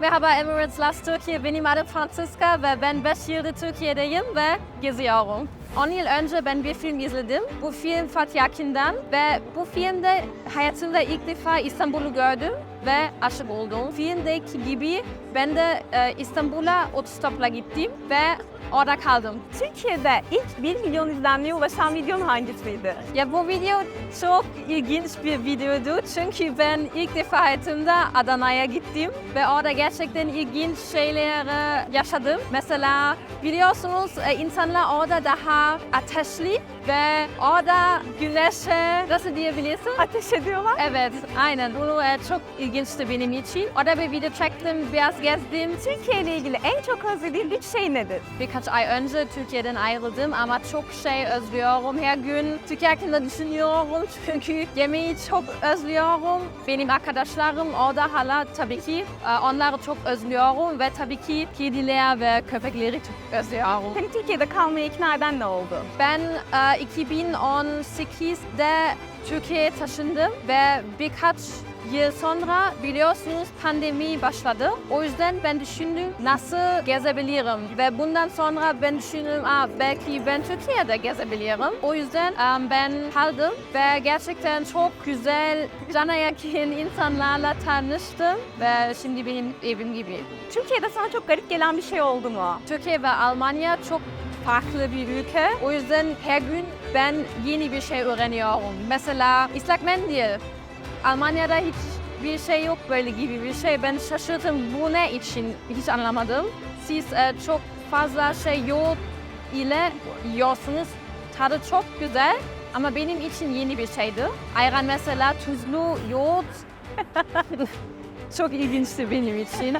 Merhaba Emirates Last Türkiye. Benim adım Franziska ve ben 5 yıldır Türkiye'deyim ve geziyorum. 10 yıl önce ben bir film izledim. Bu film Fatih Akin'den ve bu filmde hayatımda ilk defa İstanbul'u gördüm ve aşık oldum. Filmdeki gibi ben de e, İstanbul'a otostopla gittim ve orada kaldım. Türkiye'de ilk 1 milyon izlenmeye ulaşan videon hangisiydi? Ya bu video çok ilginç bir videodu çünkü ben ilk defa hayatımda Adana'ya gittim ve orada gerçekten ilginç şeyleri yaşadım. Mesela biliyorsunuz e, insanlar orada daha Omar Attachli ve orada güneşe nasıl diyebilirsin? Ateş ediyorlar. Evet, aynen. Bu e, çok ilginçti benim için. Orada bir video çektim, biraz gezdim. Türkiye ile ilgili en çok özlediğin üç şey nedir? Birkaç ay önce Türkiye'den ayrıldım ama çok şey özlüyorum. Her gün Türkiye hakkında düşünüyorum çünkü yemeği çok özlüyorum. Benim arkadaşlarım orada hala tabii ki e, onları çok özlüyorum ve tabii ki kediler ve köpekleri çok özlüyorum. Seni Türkiye'de kalmaya ikna eden ne oldu? Ben e, 2018'de Türkiye'ye taşındım ve birkaç yıl sonra biliyorsunuz pandemi başladı. O yüzden ben düşündüm nasıl gezebilirim ve bundan sonra ben düşündüm Aa, belki ben Türkiye'de gezebilirim. O yüzden e, ben kaldım ve gerçekten çok güzel, cana yakın insanlarla tanıştım ve şimdi benim evim gibi. Türkiye'de sana çok garip gelen bir şey oldu mu? Türkiye ve Almanya çok farklı bir ülke. O yüzden her gün ben yeni bir şey öğreniyorum. Mesela ıslak mendil. Almanya'da hiç bir şey yok böyle gibi bir şey. Ben şaşırdım bu ne için hiç anlamadım. Siz e, çok fazla şey yoğurt ile yiyorsunuz. Tadı çok güzel ama benim için yeni bir şeydi. Ayran mesela tuzlu yoğurt çok ilginçti benim için.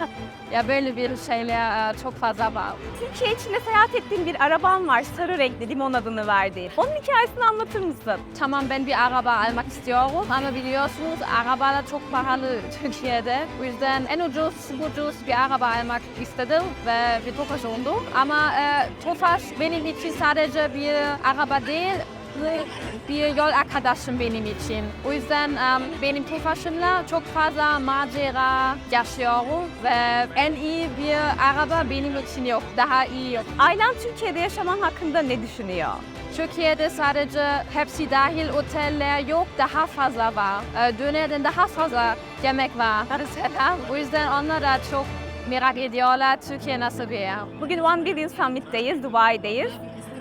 ya böyle bir şeyler e, çok fazla var. Türkiye içinde seyahat ettiğin bir araban var. Sarı renkli limon adını verdiğin. Onun hikayesini anlatır mısın? Tamam ben bir araba almak istiyorum ama biliyorsunuz arabalar çok pahalı Türkiye'de. O yüzden en ucuz, ucuz bir araba almak istedim ve bir Tofaş oldu. Ama e, Tofaş benim için sadece bir araba değil, bir yol arkadaşım benim için. O yüzden em, benim Tofaş'ımla çok fazla macera yaşıyorum ve en iyi bir araba benim için yok. Daha iyi yok. Ailen Türkiye'de yaşaman hakkında ne düşünüyor? Türkiye'de sadece hepsi dahil oteller yok, daha fazla var. Ee, Dönerden daha fazla yemek var mesela. O yüzden onlar da çok merak ediyorlar Türkiye nasıl bir yer. Bugün One Billion Summit'teyiz, Dubai'deyiz.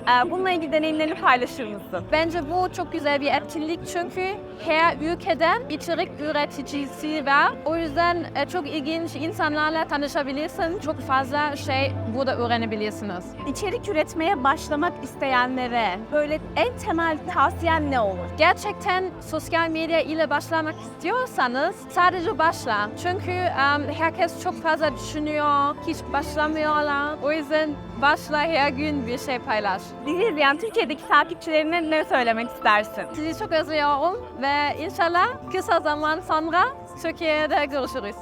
Ee, Bununla ilgili deneyimlerini paylaşır mısın? Bence bu çok güzel bir etkinlik çünkü her ülkeden içerik üreticisi var. O yüzden e, çok ilginç insanlarla tanışabilirsin. Çok fazla şey burada öğrenebilirsiniz. İçerik üretmeye başlamak isteyenlere böyle en temel tavsiyen ne olur? Gerçekten sosyal medya ile başlamak istiyorsanız sadece başla. Çünkü em, herkes çok fazla düşünüyor, hiç başlamıyorlar. O yüzden başla her gün bir şey paylaş. Bizi izleyen Türkiye'deki takipçilerine ne söylemek istersin? Sizi çok özlüyorum ve inşallah kısa zaman sonra Türkiye'de görüşürüz.